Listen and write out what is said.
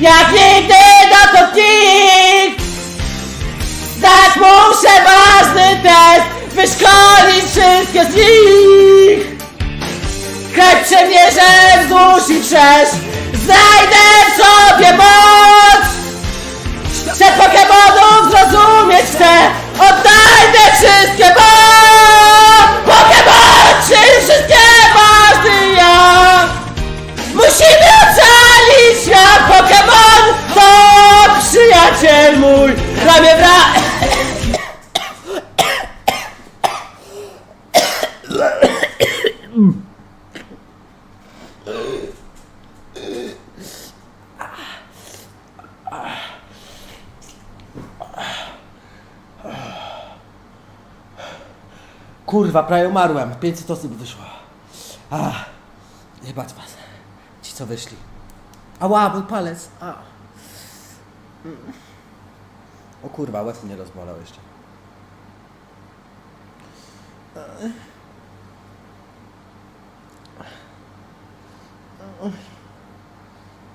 Jak nigdy dotąd nikt Zdać muszę ważny test Wyszkolić wszystkie z nich. Choć przemierzę wzdłuż i wszerz. Znajdę Kurwa, prawie umarłem. 500 osób wyszło. Ach. Jebać was. Ci co wyszli. Ała, mój palec. A. O kurwa, łeb mnie rozbolał jeszcze. Oh.